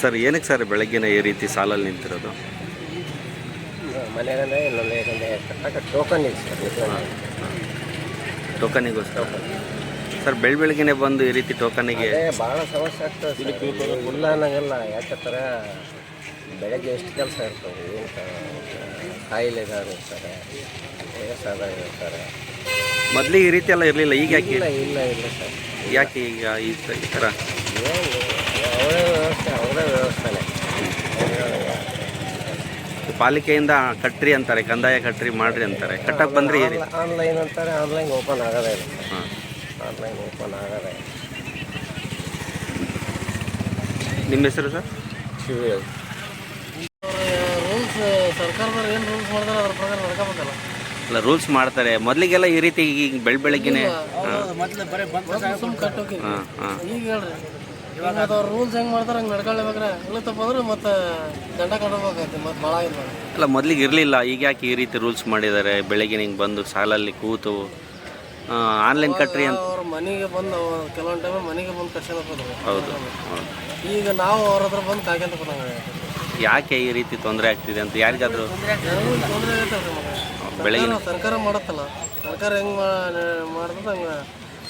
Sir ಏನಕ್ಕೆ sir ಬೆಳಗ್ಗೆನೇ ಈ ರೀತಿ ಸಾಲಲ್ಲಿ ನಿಂತಿರೋದು? ಮನೆಗಂದ್ರೆ ಯಾಕಂದ್ರೆ ಟೋಕನ್ ಇದೆ ಸರ್. ಟೋಕನಿಗೋಸ್ಕರ ಸರ್ ಬೆಳ ಬೆಳಗ್ಗೆನೆ ಬಂದು ಈ ರೀತಿ ಟೋಕನಿಗೆ ಭಾಳ ಸಮಸ್ಯೆ ಆಗ್ತದೆ ಸರ್. ಇಲ್ಲ ಅನ್ನಂಗಿಲ್ಲ ಯಾಕಂದ್ರೆ ಬೆಳಗ್ಗೆ ಎಷ್ಟು ಕೆಲಸ ಇರ್ತವೆ ಏನು ಕಾಯಿಲೆ ಇರ್ತಾರೆ ವಯಸ್ಸಾದಾಗ ಇರ್ತಾರೆ. ಮೊದಲು ಈ ರೀತಿ ಎಲ್ಲ ಇರಲಿಲ್ಲ ಈಗ ಯಾಕೆ? ಇಲ್ಲ ಇಲ್ಲ ಇಲ್ಲ ಸರ್. ಯಾಕೆ ಈಗ ಈ ಥರ? ಏನು ಅವರೇ ವ್ಯವಸ್ಥೆ ಅವರೇ ವ್ಯವಸ್ಥೆನೇ. ಪಾಲಿಕೆಯಿಂದ ಕಟ್ರಿ ಅಂತಾರೆ ಕಂದಾಯ ಕಟ್ರಿ ಮಾಡ್ರಿ ಅಂತಾರೆ. ಕಟ್ಟಕ್ಕೆ ಬಂದ್ರಿ ಈ ಆನ್ಲೈನ್ ಅಂತಾರೆ ಆನ್ಲೈನ್ ಓಪನ್ ಆಗೋದೇ ಇಲ್ಲ. ಹಾಂ. ಆನ್ಲೈನ್ ಓಪನ್ ಆಗೋದೇ ನಿಮ್ಮ ಹೆಸರು ಸರ್? ಶಿವ ರೂಲ್ಸ್ ಸರ್ಕಾರದವ್ರು ಏನು ರೂಲ್ಸ್ ಮಾಡ್ತಾರೆ ಅದ್ರ ಪ್ರಕಾರ ನಡ್ಕೋಬೇಕಲ್ಲ. ಅಲ್ಲ ರೂಲ್ಸ್ ಮಾಡ್ತಾರೆ. ಮೊದಲಿಗೆಲ್ಲ ಈ ರೀತಿ ಈಗ ಬೆಳ ಬೆಳಗ್ಗೆನೆ ಸುಮ್ಮನೆ ಕಟ್ಟೋಕಿದ್ವಿ ಹಾಂ ಹಾಂ. ಈಗ ಹೇಳ್ರಿ. ಇವಾಗ ರೂಲ್ಸ್ ಹೆಂಗೆ ಮಾಡ್ತಾರೆ ಹಂಗೆ ಇಲ್ಲತ್ತಪ್ಪ ಅಂದ್ರೆ ಮತ್ತೆ ದಂಡ ಕಟ್ಟಬೇಕಾಗತ್ತೆ ಮತ್ತೆ ಭಾಳ ಇಲ್ಲ ಅಲ್ಲ ಮೊದಲಿಗೆ ಇರಲಿಲ್ಲ. ಈಗ ಯಾಕೆ ಈ ರೀತಿ ರೂಲ್ಸ್ ಮಾಡಿದ್ದಾರೆ? ಬೆಳಿಗ್ಗೆ ಹಿಂಗೆ ಬಂದು ಸಾಲಲ್ಲಿ ಕೂತು ಆನ್ಲೈನ್ ಕಟ್ರಿ ಅಂತ. ಅವ್ರ ಮನೆಗೆ ಬಂದು ಅವ್ರು ಕೆಲವೊಂದು ಟೈಮ್ ಮನೆಗೆ ಬಂದು ಕಷ್ಟ ಹೋದ್ರು ಹೌದು ಈಗ ನಾವು ಅವ್ರ ಹತ್ರ ಬಂದು ಕಾಯ್ಕೊಂತ ಕೊಡಂಗ ಯಾಕೆ ಈ ರೀತಿ ತೊಂದರೆ ಆಗ್ತಿದೆ ಅಂತ? ಯಾರಿಗಾದರೂ? ತೊಂದರೆ ಬೆಳಗ್ಗೆ ಸರ್ಕಾರ- ಸರ್ಕಾರ ಮಾಡತ್ತಲ್ಲ. ಸರ್ಕಾರ ಹೆಂಗೆ ಮಾಡ್ತದ ಹಂಗೆ.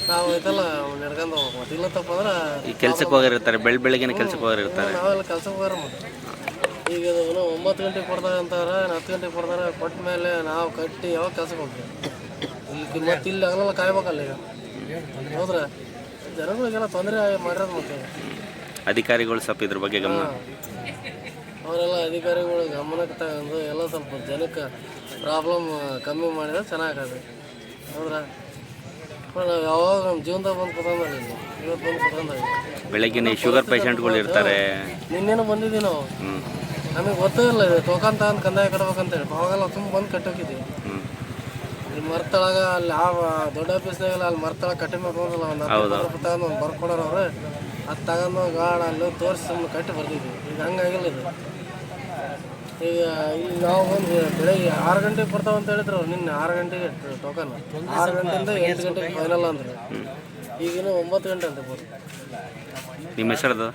ನಾವು ಇದೆಲ್ಲ ನಡ್ಕೊಂಡು ಹೋಗ್ಬೇಕು ಇಲ್ಲತ್ತಪ್ಪ ಅಂದ್ರೆ ಈ ಕೆಲ್ಸಕ್ಕೆ ಹೋಗಿರ್ತಾರೆ ಬೆಳ್ ಬೆಳಗ್ಗೆ ಕೆಲ್ಸಕ್ಕೆ ಹೋಗಿರ್ತಾರೆ ನಾವೆಲ್ಲ ಕೆಲ್ಸಕ್ಕೆ ಹೋಗ್ರ ಈಗ ಏನೋ ಒಂಬತ್ತು ಗಂಟೆಗೆ ಕೊಡ್ತಾರೆ ಅಂತಾರೆ ಹತ್ತು ಗಂಟೆಗೆ ಕೊಡ್ತಾರೆ ಕೊಟ್ಟ ಮೇಲೆ ನಾವು ಕಟ್ಟಿ ಯಾವಾಗ ಕೆಲ್ಸಕ್ಕೆ ಹೋಗ್ತೀವಿ. ಈಗ ಮತ್ತೆ ಇಲ್ಲಿ ಆಗಲೆಲ್ಲ ಕಾಯ್ಬೇಕಲ್ಲ ಈಗ. ಹೌದ್ರ? ಜನಗಳಿಗೆಲ್ಲ ತೊಂದರೆ ಮಾಡಿರೋದು ಮತ್ತೆ. ಅಧಿಕಾರಿಗಳು ಸ್ವಲ್ಪ ಇದ್ರ ಬಗ್ಗೆ ಗಮನ. ಅವರೆಲ್ಲ ಅಧಿಕಾರಿಗಳು ಗಮನಕ್ಕೆ ತಗೊಂಡು ಎಲ್ಲ ಸ್ವಲ್ಪ ಜನಕ್ಕೆ ಪ್ರಾಬ್ಲಮ್ ಕಮ್ಮಿ ಮಾಡಿದ್ರೆ ಚೆನ್ನಾಗದೆ ಹೌದ್ರ? ನಾವು ಯಾವಾಗ ನಮ್ಮ ಜೀವನದಾಗ ಬಂದು ಕುತ್ಕೊಂಡಲ್ಲ ಇಲ್ಲಿ ಇವತ್ತು ಬಂದು ಕುತ್ಕೊಂಡಾಗ ಬೆಳಗ್ಗೆನೆ ಶುಗರ್ ಪೇಷಂಟ್ಗಳು ಇರ್ತಾರೆ. ನಿನ್ನೇನು ಬಂದಿದ್ದೀವಿ ನಾವು ನಮಗೆ ಗೊತ್ತೇ ಇಲ್ಲ ಇದು. ಟೋಕನ್ ತಗೊಂಡು ಕಂದಾಯ ಕಟ್ಬೇಕಂತೇಳಿ. ಅವಾಗೆಲ್ಲ ತುಂಬ ಬಂದು ಕಟ್ಟೋಕಿದ್ವಿ ಹ್ಞೂ ಇಲ್ಲಿ ಮರ್ತಳಗ ಅಲ್ಲಿ ಆ ದೊಡ್ಡ ಆಫೀಸ್ನಾಗೆಲ್ಲ ಅಲ್ಲಿ ಮರ್ತಳ ಕಟ್ಟಿ ಮಾಡ್ಕೊಂಡಲ್ಲ ಒಂದು ಹತ್ತು ತಗೊಂಡು ಒಂದು ಬರ್ಕೊಡೋರು ಅವ್ರು ಅದು ತಗೊಂಡು ಗಾಡ ಅಲ್ಲಿ ತೋರಿಸಿ ಸುಮ್ಮನೆ ಕಟ್ಟಿ ಬರ್ತಿದ್ವಿ ಈಗ ಹಂಗಾಗಿಲ್ಲ ಇದು. ಈಗ ಇಲ್ಲಿ ನಾವು ಬಂದು ಬೆಳಗ್ಗೆ ಆರು ಗಂಟೆಗೆ ಬರ್ತಾವ ಅಂತ ಹೇಳಿದ್ರು ಅವ್ರು ನಿನ್ನೆ ಆರು ಗಂಟೆಗೆ ಟೋಕನ್ ಆರು ಗಂಟೆಯಿಂದ ಎಂಟು ಗಂಟೆಗೆ ಫೈನಲ್ ಅಂದ್ರೆ. ಈಗಿನ ಒಂಬತ್ತು ಗಂಟೆ ಅಂತ ಬರ್ದು ನಿಮ್ಮ ಹೆಸರು